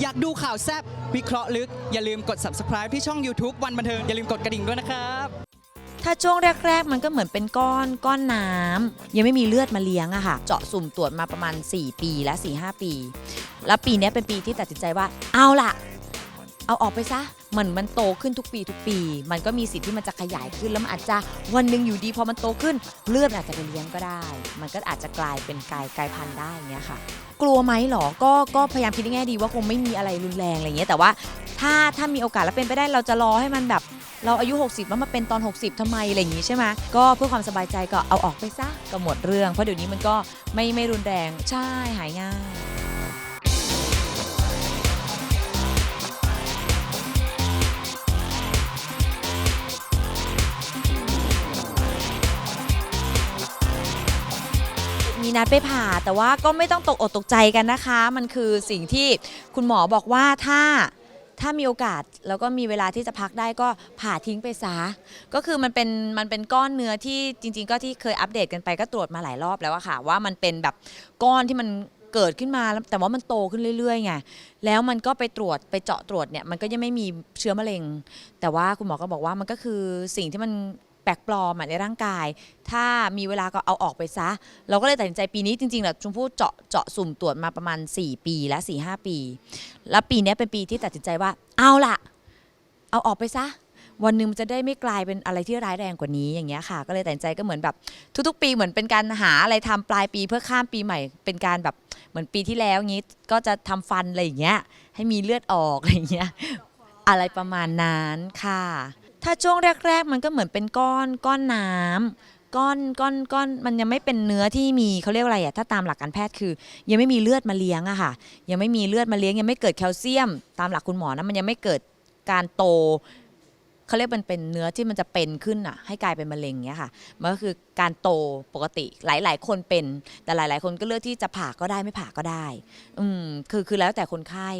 อยากดูข่าวแซบวิเคราะห์ลึก อย่าลืมกด subscribe ที่ช่อง YouTube วันบันเทิง อย่าลืมกดกระดิ่งด้วยนะครับ ถ้าช่วงแรก ๆ มันก็เหมือนเป็นก้อนก้อนน้ำยังไม่มีเลือดมาเลี้ยงอะค่ะ เจาะสุ่มตรวจมาประมาณ 4 ปีและ4-5 ปี แล้วปีเนี้ยเป็นปีที่ตัดสินใจว่าเอาล่ะ เอาออกไปซะ เหมือนมันโตขึ้นทุกปีทุกปี มันก็มีสิทธิ์ที่มันจะขยายขึ้นแล้วมันอาจจะวันหนึ่งอยู่ดีพอมันโตขึ้น เลือดอาจจะไปเลี้ยงก็ได้ มันก็อาจจะกลายเป็นกลายกลายพันธุ์ได้เงี้ยค่ะ กลัวไหมหรอก็ก็พยายามคิดในแง่ดีว่าคงไม่มีอะไรรุนแรงอะไรเงี้ยแต่ว่าถ้าถ้ามีโอกาสแล้วเป็นไปได้เราจะรอให้มันแบบ เราอายุ 60แล้วมาเป็นตอน 60ทำไมอะไรอย่างงี้ใช่ไหมก็เพื่อความสบายใจก็เอาออกไปซะก็หมดเรื่องเพราะเดี๋ยวนี้มันก็ไม่ไม่รุนแรงใช่หายง่าย มีนัดไปผ่า แต่ว่าก็ไม่ต้องตกอกตกใจกันนะคะ มันคือสิ่งที่คุณหมอบอกว่าถ้าถ้ามีโอกาสแล้วก็มีเวลาที่จะพักได้ก็ผ่าทิ้งไปซะก็คือมันเป็นมันเป็นก้อนเนื้อที่จริง ๆ ก็ที่เคยอัปเดตกันไปก็ตรวจมาหลายรอบแล้วอะค่ะ ว่ามันเป็นแบบก้อนที่มันเกิดขึ้นมาแล้วแต่ว่ามันโตขึ้นเรื่อยๆไงแล้วมันก็ไปตรวจไปเจาะตรวจเนี่ยมันก็ยังไม่มีเชื้อมะเร็ง แต่ว่าคุณหมอก็บอกว่ามันก็คือสิ่งที่มัน ปลกปลอมอะในร่างกาย ถ้ามีเวลาก็เอาออกไปซะ เราก็เลยตัดสินใจปีนี้จริงๆแหละชมพู่เจาะเจาะสุ่มตรวจมาประมาณ 4 ปีและ4 5ปี แล้วปีเนี้ยเป็นปีที่ตัดสินใจว่าเอาล่ะ เอาออกไปซะ วันหนึ่งมันจะได้ไม่กลายเป็นอะไรที่ร้ายแรงกว่านี้อย่างเงี้ยค่ะ ก็เลยตัดสินใจก็เหมือนแบบ ทุกๆ ปีเหมือนเป็นการหาอะไรทำปลายปีเพื่อข้ามปีใหม่ เป็นการแบบเหมือนปีที่แล้วงี้ก็จะทำฟันอะไรอย่างเงี้ยให้มีเลือดออกอะไรอย่างเงี้ยอะไรประมาณนั้นค่ะ ถ้าช่วงแรก ๆ มันก็เหมือนเป็นก้อนก้อนน้ำก้อนก้อนก้อนมันยังไม่เป็นเนื้อที่มีเขาเรียกว่าอะไรอะถ้าตามหลักการแพทย์คือ ยังไม่มีเลือดมาเลี้ยงอะค่ะ ยังไม่มีเลือดมาเลี้ยงยังไม่เกิดแคลเซียม ตามหลักคุณหมอนะมันยังไม่เกิดการโต เขาเรียกมันเป็นเนื้อที่มันจะเป็นขึ้นอะให้กลายเป็นมะเร็งเงี้ยค่ะ มันก็คือการโตปกติหลาย ๆ คนเป็น แต่หลาย ๆ คนก็เลือกที่จะผ่าก็ได้ไม่ผ่าก็ได้ อืมคือคือแล้วแต่คนไข้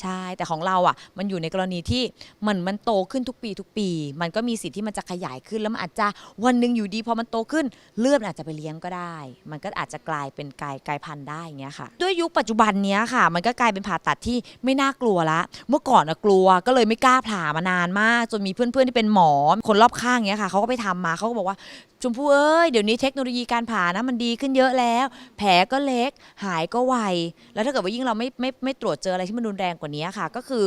ใช่ แต่ของเราอะ มันอยู่ในกรณีที่มันมันโตขึ้นทุกปีทุกปี มันก็มีสิทธิ์ที่มันจะขยายขึ้นแล้วมันอาจจะวันหนึ่งอยู่ดีพอมันโตขึ้นเลือดอาจจะไปเลี้ยงก็ได้ มันก็อาจจะกลายเป็นกลายกลายพันธุ์ได้อย่างเงี้ยค่ะ ด้วยยุคปัจจุบันเนี้ยค่ะ มันก็กลายเป็นผ่าตัดที่ไม่น่ากลัวละ เมื่อก่อนอะกลัวก็เลยไม่กล้าผ่ามานานมาก จนมีเพื่อนื่อนๆที่เป็นหมอคนรอบข้างเนี้ยค่ะเขาก็ไปทำมาเขาก็บอกว่าชมพู่เอ้ยเดี๋ยวนี้เทคโนโลยีการผ่านะมันดีขึ้นเยอะแล้ว แผลก็เล็กหายก็ไวแล้วถ้าเกิดว่ายิ่งเราไม่ไม่ไม่ตรวจเจออะไรที่มันรุนแรงกว่านี้ค่ะ ก็คือ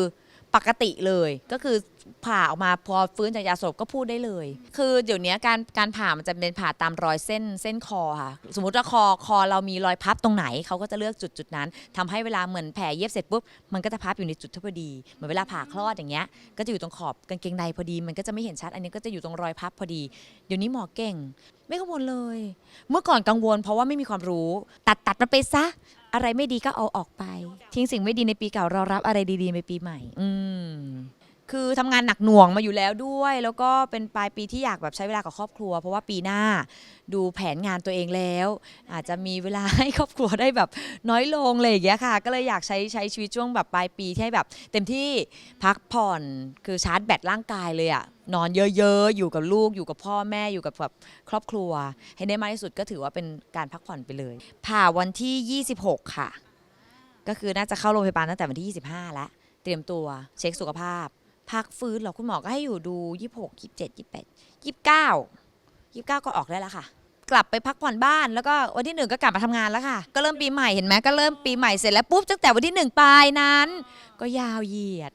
ปกติเลยก็คือผ่าออกมาพอฟื้นจากยาสลบก็พูดได้เลย คือเดี๋ยวนี้การการผ่ามันจะเป็นผ่าตามรอยเส้นเส้นคอค่ะ สมมติว่าคอคอเรามีรอยพับตรงไหนเขาก็จะเลือกจุดจุดนั้นทำให้เวลาเหมือนแผลเย็บเสร็จปุ๊บมันก็จะพับอยู่ในจุดที่พอดีเหมือนเวลาผ่าคลอดอย่างเงี้ยก็จะอยู่ตรงขอบกางเกงในพอดี มันก็จะไม่เห็นชัด อันนี้ก็จะอยู่ตรงรอยพับพอดี เดี๋ยวนี้หมอเก่ง ไม่กังวลเลย เมื่อก่อนกังวล เพราะว่าไม่มีความรู้ ตัดตัดมันไปซะ อะไรไม่ดีก็เอาออกไป ทิ้งสิ่งไม่ดีในปีเก่ารอรับอะไรดีๆในปีใหม่ อืมคือทำงานหนักหน่วงมาอยู่แล้วด้วย แล้วก็เป็นปลายปีที่อยากแบบใช้เวลากับครอบครัว เพราะว่าปีหน้าดูแผนงานตัวเองแล้ว อาจจะมีเวลาให้ครอบครัวได้แบบน้อยลงเลยอย่างเงี้ยค่ะ ก็เลยอยากใช้ใช้ชีวิตช่วงแบบปลายปีที่ให้แบบ เต็มที่พักผ่อนคือชาร์จแบตร่างกายเลยอะ นอนเยอะๆ อยู่กับลูกอยู่กับพ่อแม่อยู่กับแบบครอบครัว ให้ได้มากที่สุดก็ถือว่าเป็นการพักผ่อนไปเลย ผ่าวันที่ 26 ค่ะ ก็คือน่าจะเข้าโรงพยาบาลตั้งแต่วันที่ 25 แล้ว เตรียมตัวเช็คสุขภาพ พักฟื้นหรอคุณหมอก็ให้อยู่ดู 26 27 28 29 29 ก็ออกได้แล้วค่ะ กลับไปพักผ่อนบ้านแล้วก็วันที่หนึ่งก็กลับมาทำงานแล้วค่ะ ก็เริ่มปีใหม่เห็นไหมก็เริ่มปีใหม่เสร็จแล้วปุ๊บตั้งแต่วันที่หนึ่งปลายนั้น ก็ยาวเหยียด